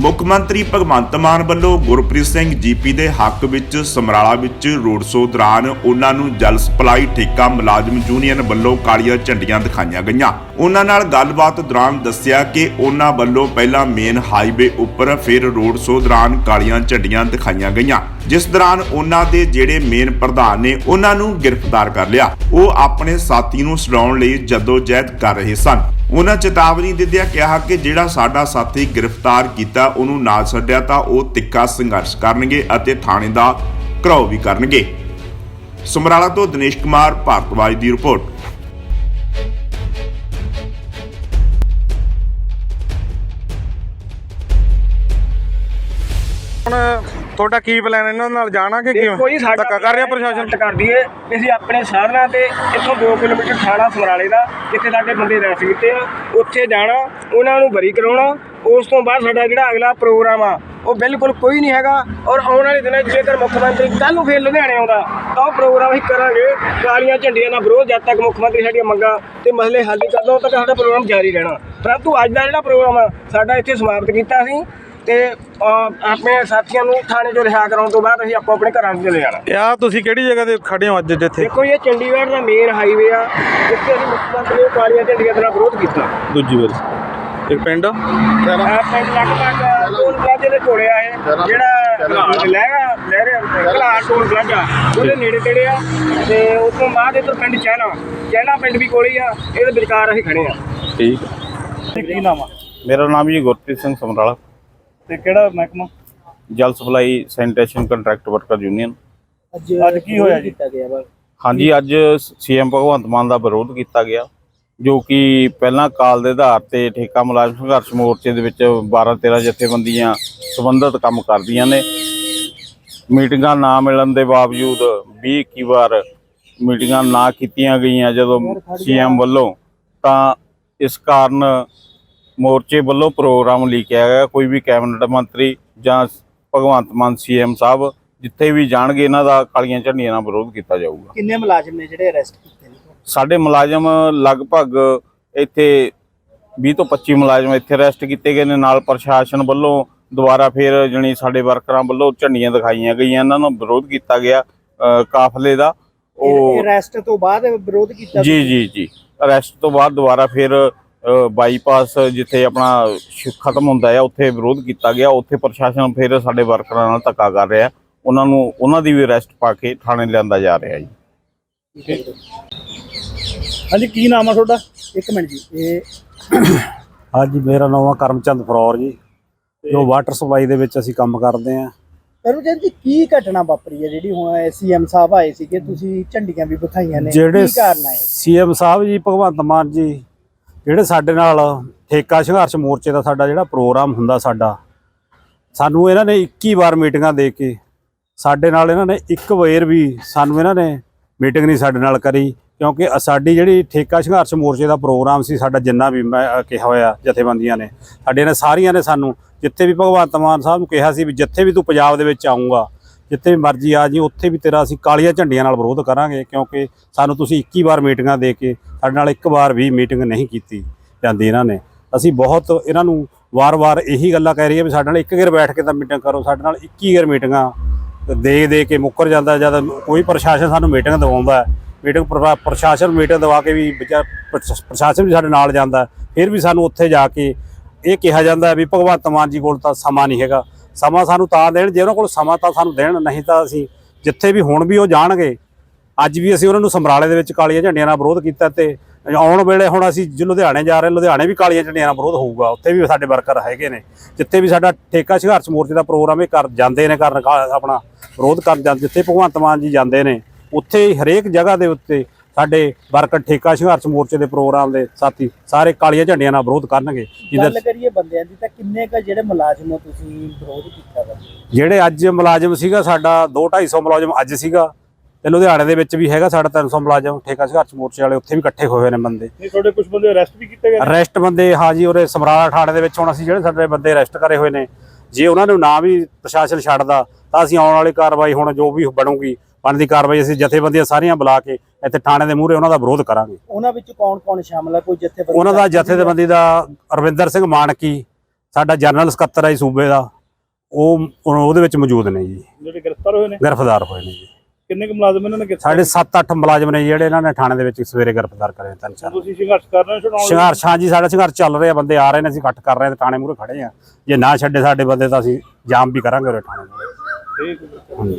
ਮੁੱਖ ਮੰਤਰੀ ਭਗਵੰਤ ਮਾਨ ਵੱਲੋਂ ਗੁਰਪ੍ਰੀਤ ਸਿੰਘ ਜੀਪੀ ਦੇ ਹੱਕ ਵਿੱਚ, ਸਮਰਾਲਾ ਵਿੱਚ ਰੋਡ ਸ਼ੋਅ ਦੌਰਾਨ ਉਹਨਾਂ ਨੂੰ ਜਲ ਸਪਲਾਈ ਠੇਕਾ ਮੁਲਾਜ਼ਮ ਯੂਨੀਅਨ ਵੱਲੋਂ ਕਾਲੀਆਂ ਝੰਡੀਆਂ ਦਿਖਾਈਆਂ ਗਈਆਂ। ਉਹਨਾਂ ਨਾਲ ਗੱਲਬਾਤ ਦੌਰਾਨ ਦੱਸਿਆ ਕਿ ਉਹਨਾਂ ਵੱਲੋਂ ਪਹਿਲਾਂ ਮੇਨ ਹਾਈਵੇ ਉੱਪਰ ਫਿਰ ਰੋਡ ਸ਼ੋਅ ਦੌਰਾਨ ਕਾਲੀਆਂ ਝੰਡੀਆਂ ਦਿਖਾਈਆਂ ਗਈਆਂ। ਜਿਸ ਦੌਰਾਨ ਉਹਨਾਂ ਦੇ ਜਿਹੜੇ ਮੇਨ ਪ੍ਰਧਾਨ ਨੇ, ਉਹਨਾਂ ਨੂੰ ਗ੍ਰਿਫਤਾਰ ਕਰ ਲਿਆ। ਉਹ ਆਪਣੇ ਸਾਥੀ ਨੂੰ ਛਡਾਉਣ ਲਈ ਜਦੋਜਹਿਦ ਕਰ ਰਹੇ ਸਨ। ਉਹਨਾਂ ਚੇਤਾਵਨੀ ਦਿੰਦਿਆਂ ਕਿਹਾ ਕਿ ਜਿਹੜਾ ਸਾਡਾ ਸਾਥੀ ਗ੍ਰਿਫਤਾਰ ਕੀਤਾ, ਉਹਨੂੰ ਨਾਲ ਛੱਡਿਆ ਤਾਂ ਉਹ ਤਿੱਖਾ ਸੰਘਰਸ਼ ਕਰਨਗੇ ਅਤੇ ਥਾਣੇ ਦਾ ਘਰਾਓ ਵੀ ਕਰਨਗੇ। ਸਮਰਾਲਾ ਤੋਂ ਦਿਨੇਸ਼ ਕੁਮਾਰ, ਭਾਰਤਵਾਜ ਦੀ ਰਿਪੋਰਟ। ਹੁਣ ਤੁਹਾਡਾ ਕੀ ਪਲਾਨ ਇਹਨਾਂ ਨਾਲ ਜਾਣਾ ਕਿ ਦੇਖੋ ਜੀ ਸਾਡਾ ਧੱਕਾ ਕਰ ਰਿਹਾ ਪ੍ਰਸ਼ਾਸਨ? ਕਰ ਦਈਏ। ਅਸੀਂ ਆਪਣੇ ਸਾਧਨਾਂ ਤੇ ਇੱਥੋਂ 2 ਕਿਲੋਮੀਟਰ ਥਾਣਾ ਸਮਰਾਲੇ ਦਾ ਜਿੱਥੇ ਸਾਡੇ ਬੰਦੇ ਰੈਸਟ ਕੀਤੇ ਆ ਉੱਥੇ ਜਾਣਾ ਉਹਨਾਂ ਨੂੰ ਬਰੀ ਕਰਾਉਣਾ ਉਸ ਤੋਂ ਬਾਅਦ ਸਾਡਾ ਜਿਹੜਾ ਅਗਲਾ ਪ੍ਰੋਗਰਾਮ ਆ ਉਹ ਬਿਲਕੁਲ ਕੋਈ ਨਹੀਂ ਹੈਗਾ। ਔਰ ਆਉਣ ਵਾਲੇ ਦਿਨਾਂ 'ਚ ਜੇਕਰ ਮੁੱਖ ਮੰਤਰੀ ਕੱਲ੍ਹ ਨੂੰ ਫੇਰ ਲੁਧਿਆਣੇ ਆਉਂਦਾ ਤਾਂ ਉਹ ਪ੍ਰੋਗਰਾਮ ਅਸੀਂ ਕਰਾਂਗੇ। ਕਾਲੀਆਂ ਝੰਡੀਆਂ ਦਾ ਵਿਰੋਧ ਜਦ ਤੱਕ ਮੁੱਖ ਮੰਤਰੀ ਸਾਡੀਆਂ ਮੰਗਾਂ ਤੇ ਮਸਲੇ ਹੱਲ ਨਹੀਂ ਕਰਦਾ ਉਦੋਂ ਤੱਕ ਸਾਡਾ ਪ੍ਰੋਗਰਾਮ ਜਾਰੀ ਰਹਿਣਾ। ਪਰੰਤੂ ਅੱਜ ਦਾ ਜਿਹੜਾ ਪ੍ਰੋਗਰਾਮ ਆ ਸਾਡਾ ਇੱਥੇ ਸਮਾਪਤ ਕੀਤਾ ਸੀ। ਤੇ ਅਹ, ਆਪਣੇ ਸਾਥੀਆਂ ਨੂੰ ਥਾਣੇ 'ਚੋਂ ਰਿਹਾ ਕਰਾਉਣ ਤੋਂ ਬਾਅਦ ਅਸੀਂ ਆਪੋ ਆਪਣੇ ਘਰਾਂ 'ਚ ਚਲੇ ਜਾਣਾ। ਆ ਤੁਸੀਂ ਕਿਹੜੀ ਜਗ੍ਹਾ ਤੇ ਖੜੇ ਹੋ ਅੱਜ ਜਿੱਥੇ? ਦੇਖੋ ਇਹ ਚੰਡੀਗੜ੍ਹ ਦਾ ਮੇਨ ਹਾਈਵੇ ਆ ਜਿੱਥੇ ਅਸੀਂ ਮੁੱਖ ਮੰਤਰੀ ਨੂੰ ਕਾਲੀਆਂ ਝੰਡੀਆਂ ਦੇ ਨਾਲ ਵਿਰੋਧ ਕੀਤਾ। ਦੂਜੀ ਵਾਰ। ਇੱਕ ਪਿੰਡ? ਆ ਪਿੰਡ ਲਗਭਗ ਟੋਲ ਪਲਾਜ਼ੇ ਦੇ ਕੋਲੇ ਆ ਇਹ ਜਿਹੜਾ ਲਹਿਰਾ ਲਹਿਰੇ ਕਲਾ ਟੋਲ ਪਲਾਜ਼ਾ ਉਹਦੇ ਨੇੜੇ ਤੇੜੇ ਆ ਤੇ ਉਸ ਤੋਂ ਬਾਅਦ ਇੱਧਰ ਪਿੰਡ ਚਹਿਲਾ ਚਹਿਲਾ ਪਿੰਡ ਵੀ ਕੋਲੇ ਹੀ ਆ ਇਹਦੇ ਵਿਚਕਾਰ ਅਸੀਂ ਖੜੇ ਆ। ਠੀਕ। ਕੀ ਨਾਮ ਆ? ਮੇਰਾ ਨਾਮ ਜੀ ਗੁਰਪ੍ਰੀਤ ਸਿੰਘ ਸਮਰਾਲਾ। ਤੇ ਕਿਹੜਾ ਮਹਿਕਮਾ? ਜਲ supply sanitation contract worker union. ਅੱਜ ਅੱਜ ਕੀ ਹੋਇਆ ਜੀ? ਕੀਤਾ ਗਿਆ ਵਾ। ਹਾਂਜੀ ਅੱਜ ਸੀਐਮ ਭਗਵੰਤ ਮਾਨ ਦਾ ਵਿਰੋਧ ਕੀਤਾ ਗਿਆ ਜੋ ਕਿ ਪਹਿਲਾਂ ਕਾਲ ਦੇ ਆਧਾਰ ਤੇ ਠੇਕਾ ਮੁਲਾਜ਼ਮ ਸੰਘਰਸ਼ ਮੋਰਚੇ ਦੇ ਵਿੱਚ 12 13 ਜਥੇਬੰਦੀਆਂ ਸੰਬੰਧਿਤ ਕੰਮ ਕਰਦੀਆਂ ਨੇ। ਮੀਟਿੰਗਾਂ ਨਾ ਮਿਲਣ ਦੇ ਬਾਵਜੂਦ 20 21 ਵਾਰ ਮੀਟਿੰਗਾਂ ਨਾ ਕੀਤੀਆਂ ਗਈਆਂ ਜਦੋਂ ਸੀਐਮ ਵੱਲੋਂ ਤਾਂ ਇਸ ਕਾਰਨ ਮੋਰਚੇ ਵੱਲੋਂ ਪ੍ਰੋਗਰਾਮ ਲਿਖਿਆ ਗਿਆ। ਕੋਈ ਵੀ ਕੈਬਨਿਟ ਮੰਤਰੀ ਜਾਂ ਭਗਵੰਤ ਮਾਨ ਸੀਐਮ ਸਾਹਿਬ ਜਿੱਥੇ ਵੀ ਜਾਣਗੇ ਇਹਨਾਂ ਦਾ ਕਾਲੀਆਂ ਝੰਡੀਆਂ ਨਾਲ ਵਿਰੋਧ ਕੀਤਾ ਜਾਊਗਾ। ਕਿੰਨੇ ਮੁਲਾਜ਼ਮ ਨੇ ਜਿਹੜੇ ਅਰੈਸਟ ਕੀਤੇ ਨੇ? ਸਾਡੇ ਮੁਲਾਜ਼ਮ ਲਗਭਗ ਇੱਥੇ 20 ਤੋਂ 25 ਮੁਲਾਜ਼ਮ ਇੱਥੇ ਅਰੈਸਟ ਕੀਤੇ ਗਏ ਨੇ। ਨਾਲ ਪ੍ਰਸ਼ਾਸਨ ਵੱਲੋਂ ਦੁਬਾਰਾ ਫੇਰ ਜਣੀ ਸਾਡੇ ਵਰਕਰਾਂ ਵੱਲੋਂ ਝੰਡੀਆਂ ਦਿਖਾਈਆਂ ਗਈਆਂ। ਇਹਨਾਂ ਨੂੰ ਵਿਰੋਧ ਕੀਤਾ ਗਿਆ ਕਾਫਲੇ ਦਾ। ਉਹ ਅਰੈਸਟ ਤੋਂ ਬਾਅਦ ਵਿਰੋਧ ਕੀਤਾ ਜੀ ਜੀ ਜੀ। ਅਰੈਸਟ ਤੋਂ ਬਾਅਦ ਦੁਬਾਰਾ ਫਿਰ ਬਾਈਪਾਸ ਜਿੱਥੇ ਆਪਣਾ ਖਤਮ ਹੁੰਦਾ ਹੈ ਉੱਥੇ ਵਿਰੋਧ ਕੀਤਾ ਗਿਆ ਉੱਥੇ ਪ੍ਰਸ਼ਾਸਨ ਫਿਰ ਸਾਡੇ ਵਰਕਰਾਂ ਨਾਲ ਧੱਕਾ ਕਰ ਰਿਹਾ। ਉਹਨਾਂ ਨੂੰ ਉਹਨਾਂ ਦੀ ਵੀ ਅਰੈਸਟ ਪਾ ਕੇ ਥਾਣੇ ਲਿਆਂਦਾ ਜਾ ਰਿਹਾ ਜੀ। ਹਾਂਜੀ ਕੀ ਨਾਮ ਆ ਤੁਹਾਡਾ? ਇੱਕ ਮਿੰਟ ਜੀ ਇਹ ਹਾਂਜੀ ਮੇਰਾ ਨਾਮ ਆ ਕਰਮਚੰਦ ਫਰੌਰ ਜੀ। ਜੋ ਵਾਟਰ ਸਪਲਾਈ ਦੇ ਵਿੱਚ ਅਸੀਂ ਕੰਮ ਕਰਦੇ ਆਂ। ਕਰਮਚੰਦ ਜੀ ਕੀ ਘਟਨਾ ਵਾਪਰੀ ਹੈ ਜਿਹੜੀ ਹੁਣ ਸੀਐਮ ਸਾਹਿਬ ਆਏ ਸੀਗੇ ਤੁਸੀਂ ਝੰਡੀਆਂ ਵੀ ਵਿਖਾਈਆਂ ਨੇ ਕੀ ਕਾਰਨ ਹੈ ਸੀਐਮ ਸਾਹਿਬ ਜੀ ਭਗਵੰਤ ਮਾਨ ਜੀ ਜਿਹੜੇ ਸਾਡੇ ਨਾਲ ਠੇਕਾ ਸੰਘਰਸ਼ ਮੋਰਚੇ ਦਾ ਸਾਡਾ ਜਿਹੜਾ ਪ੍ਰੋਗਰਾਮ ਹੁੰਦਾ ਸਾਡਾ, ਸਾਨੂੰ ਇਹਨਾਂ ਨੇ 21 ਵਾਰ ਮੀਟਿੰਗਾਂ ਦੇ ਕੇ, ਸਾਡੇ ਨਾਲ ਇਹਨਾਂ ਨੇ ਇੱਕ ਵਾਰ ਵੀ ਸਾਨੂੰ ਇਹਨਾਂ ਨੇ ਮੀਟਿੰਗ ਨਹੀਂ ਸਾਡੇ ਨਾਲ ਕਰੀ, ਕਿਉਂਕਿ ਸਾਡੀ ਜਿਹੜੀ ਠੇਕਾ ਸੰਘਰਸ਼ ਮੋਰਚੇ ਦਾ ਪ੍ਰੋਗਰਾਮ ਸੀ, ਸਾਡਾ ਜਿੰਨਾ ਵੀ ਮੈਂ ਕਿਹਾ ਹੋਇਆ ਜਥੇਬੰਦੀਆਂ ਨੇ ਸਾਡੇ ਨੇ ਸਾਰੀਆਂ ਨੇ ਸਾਨੂੰ ਜਿੱਥੇ ਵੀ ਭਗਵੰਤ ਮਾਨ ਸਾਹਿਬ ਨੂੰ ਕਿਹਾ ਸੀ ਵੀ ਜਿੱਥੇ ਵੀ ਤੂੰ ਪੰਜਾਬ ਦੇ ਵਿੱਚ ਆਉਂਗਾ ਜਿੱਥੇ ਵੀ ਮਰਜ਼ੀ ਆ ਜੀ, ਉੱਥੇ ਵੀ ਤੇਰਾ ਅਸੀਂ ਕਾਲੀਆਂ ਝੰਡੀਆਂ ਨਾਲ ਵਿਰੋਧ ਕਰਾਂਗੇ, ਕਿਉਂਕਿ ਸਾਨੂੰ ਤੁਸੀਂ 21 ਵਾਰ ਮੀਟਿੰਗਾਂ ਦੇ ਕੇ ਸਾਡੇ ਨਾਲ ਇੱਕ ਵਾਰ ਵੀ ਮੀਟਿੰਗ ਨਹੀਂ ਕੀਤੀ ਜਾਂਦੀ ਇਹਨਾਂ ਨੇ। ਅਸੀਂ ਬਹੁਤ ਇਹਨਾਂ ਨੂੰ ਵਾਰ-ਵਾਰ ਇਹੀ ਗੱਲਾਂ ਕਹਿ ਰਹੀ ਹੈ ਵੀ ਸਾਡੇ ਨਾਲ ਇੱਕ ਗੇਰ ਬੈਠ ਕੇ ਤਾਂ ਮੀਟਿੰਗ ਕਰੋ, ਸਾਡੇ ਨਾਲ 21 ਗੇਰ ਮੀਟਿੰਗਾਂ ਦੇ ਦੇ ਕੇ ਮੁੱਕਰ ਜਾਂਦਾ ਜਦ ਕੋਈ ਪ੍ਰਸ਼ਾਸਨ ਸਾਨੂੰ ਮੀਟਿੰਗ ਦਿਵਾਉਂਦਾ ਮੀਟਿੰਗ ਪ੍ਰਸ਼ਾਸਨ ਮੀਟਿੰਗ ਦਵਾ ਕੇ ਵੀ ਵਿਚਾਰ ਪ੍ਰਸ਼ਾਸਨ ਵੀ ਸਾਡੇ ਨਾਲ ਜਾਂਦਾ ਫਿਰ ਵੀ ਸਾਨੂੰ ਉੱਥੇ ਜਾ ਕੇ ਇਹ ਕਿਹਾ ਜਾਂਦਾ ਵੀ ਭਗਵੰਤ ਮਾਨ ਜੀ ਕੋਲ ਤਾਂ ਸਮਾਂ ਨਹੀਂ ਹੈਗਾ। ਸਮਾਂ ਸਾਨੂੰ ਤਾਂ ਦੇਣ, ਜੇ ਉਹਨਾਂ ਕੋਲ ਸਮਾਂ ਤਾਂ ਸਾਨੂੰ ਦੇਣ, ਨਹੀਂ ਤਾਂ ਅਸੀਂ ਜਿੱਥੇ ਵੀ ਹੁਣ ਵੀ ਉਹ ਜਾਣਗੇ, ਅੱਜ ਵੀ ਅਸੀਂ ਉਹਨਾਂ ਨੂੰ ਸਮਰਾਲੇ ਦੇ ਵਿੱਚ ਕਾਲੀਆਂ ਝੰਡੀਆਂ ਨਾਲ ਵਿਰੋਧ ਕੀਤਾ ਤੇ ਆਉਣ ਵੇਲੇ ਹੁਣ ਅਸੀਂ ਜੇ ਲੁਧਿਆਣੇ ਜਾ ਰਹੇ ਲੁਧਿਆਣੇ ਵੀ ਕਾਲੀਆਂ ਝੰਡੀਆਂ ਨਾਲ ਵਿਰੋਧ ਹੋਊਗਾ, ਉੱਥੇ ਵੀ ਸਾਡੇ ਵਰਕਰ ਹੈਗੇ ਨੇ, ਜਿੱਥੇ ਵੀ ਸਾਡਾ ਠੇਕਾ ਸੰਘਰਸ਼ ਮੋਰਚੇ ਦਾ ਪ੍ਰੋਗਰਾਮ ਇਹ ਕਰ ਜਾਂਦੇ ਨੇ, ਕਰਨ ਕਾ- ਆਪਣਾ ਵਿਰੋਧ ਕਰਨ ਜਾਂਦੇ ਜਿੱਥੇ ਭਗਵੰਤ ਮਾਨ ਜੀ ਜਾਂਦੇ ਨੇ, ਉੱਥੇ ਹੀ ਹਰੇਕ ਜਗ੍ਹਾ ਦੇ ਉੱਤੇ ਸਾਡੇ ਵਰਕਰ ਠੇਕਾ ਸੰਘਰਸ਼ ਮੋਰਚੇ ਦੇ ਪ੍ਰੋਗਰਾਮ ਦੇ ਸਾਥੀ ਸਾਰੇ ਕਾਲੀਆਂ ਝੰਡੀਆਂ ਨਾਲ ਵਿਰੋਧ ਕਰਨਗੇ। ਗੱਲ ਕਰੀਏ ਬੰਦਿਆਂ ਦੀ ਤਾਂ ਕਿੰਨੇ ਕ ਜਿਹੜੇ ਮੁਲਾਜ਼ਮ ਹੋ ਤੁਸੀਂ ਵਿਰੋਧ ਕੀਤਾ ਵਾ? ਜਿਹੜੇ ਅੱਜ ਮੁਲਾਜ਼ਮ ਸੀਗਾ ਸਾਡਾ 2 250 ਮੁਲਾਜ਼ਮ ਅੱਜ ਸੀਗਾ ਤੇ ਲੁਧਿਆਣੇ ਦੇ ਵਿੱਚ ਵੀ ਹੈਗਾ ਸਾਡਾ 300 ਮੁਲਾਜ਼ਮ ਠੇਕਾ ਸੰਘਰਸ਼ ਮੋਰਚੇ ਵਾਲੇ ਉੱਥੇ ਵੀ ਇਕੱਠੇ ਹੋਏ ਹੋਏ ਨੇ ਬੰਦੇ। ਨਹੀਂ ਤੁਹਾਡੇ ਕੁਝ ਬੰਦੇ ਅਰੈਸਟ ਵੀ ਕੀਤੇ ਗਏ ਅਰੈਸਟ ਬੰਦੇ ਹਾਂ ਜੀ ਉਰੇ ਸਮਰਾਲਾ ਥਾਣੇ ਦੇ ਵਿੱਚ ਹੁਣ ਅਸੀਂ ਜਿਹੜੇ ਸਾਡੇ ਬੰਦੇ ਅਰੈਸਟ ਕਰੇ ਹੋਏ ਨੇ ਜੇ ਉਹਨਾਂ ਨੂੰ ਨਾ ਵੀ ਪ੍ਰਸ਼ਾਸਨ ਛੱਡਦਾ ਤਾਂ ਅਸੀਂ ਆਉਣ ਵਾਲੀ ਕਾਰਵਾਈ ਹੁਣ ਜੋ ਵੀ ਬਣੂਗੀ ਬਣਦੀ ਕਾਰਵਾਈ ਅਸੀਂ ਜਥੇਬੰਦੀਆਂ ਸਾਰੀਆਂ ਬੁਲਾ ਕੇ ਇੱਥੇ ਥਾਣੇ ਦੇ ਮੂਹਰੇ ਉਹਨਾਂ ਦਾ ਵਿਰੋਧ ਕਰਾਂਗੇ। ਉਹਨਾਂ ਵਿੱਚ ਕੌਣ ਕੌਣ ਸ਼ਾਮਲ ਹੈ? ਕੋਈ ਜਥੇਬੰਦੀ ਉਹਨਾਂ ਦਾ ਜਥੇਬੰਦੀ ਦਾ ਅਰਵਿੰਦਰ ਸਿੰਘ ਮਾਨਕੀ ਸਾਡਾ ਜਨਰਲ ਸਕੱਤਰ ਹੈ ਸੂਬੇ ਦਾ ਉਹ ਉਹ- ਉਹਦੇ ਵਿੱਚ ਮੌਜੂਦ ਨੇ ਜੀ। ਜਿਹੜੇ ਗ੍ਰਿਫਤਾਰ ਹੋਏ ਨੇ? ਗ੍ਰਿਫਤਾਰ ਹੋਏ ਨੇ ਜੀ। ਕਿੰਨੇ ਕੁ ਮੁਲਾਜ਼ਮ ਇਹਨਾਂ ਨੇ ਸਾਡੇ 7-8 ਮੁਲਾਜ਼ਮ ਨੇ ਜਿਹੜੇ ਇਹਨਾਂ ਨੇ ਥਾਣੇ ਦੇ ਵਿੱਚ ਸਵੇਰੇ ਗ੍ਰਿਫਤਾਰ ਕਰੇ ਤਿੰਨ ਚਾਰ। ਤੁਸੀਂ ਸੰਘਰਸ਼ ਕਰ ਰਹੇ ਹੋ ਛਡਾਉਣ? ਸੰਘਰਸ਼ ਹਾਂ ਜੀ ਸਾਡਾ ਸੰਘਰਸ਼ ਚੱਲ ਰਿਹਾ ਬੰਦੇ ਆ ਰਹੇ ਨੇ ਅਸੀਂ ਇਕੱਠ ਕਰ ਰਹੇ ਹਾਂ ਤੇ ਥਾਣੇ ਮੂਹਰੇ ਖੜੇ ਆ ਜੇ ਨਾ ਛੱਡੇ ਸਾਡੇ ਬੰਦੇ ਤਾਂ ਅਸੀਂ ਜਾਮ ਵੀ ਕਰਾਂਗੇ ਉਰੇ ਥਾਣੇ ਮੂਹਰੇ। ਠੀਕ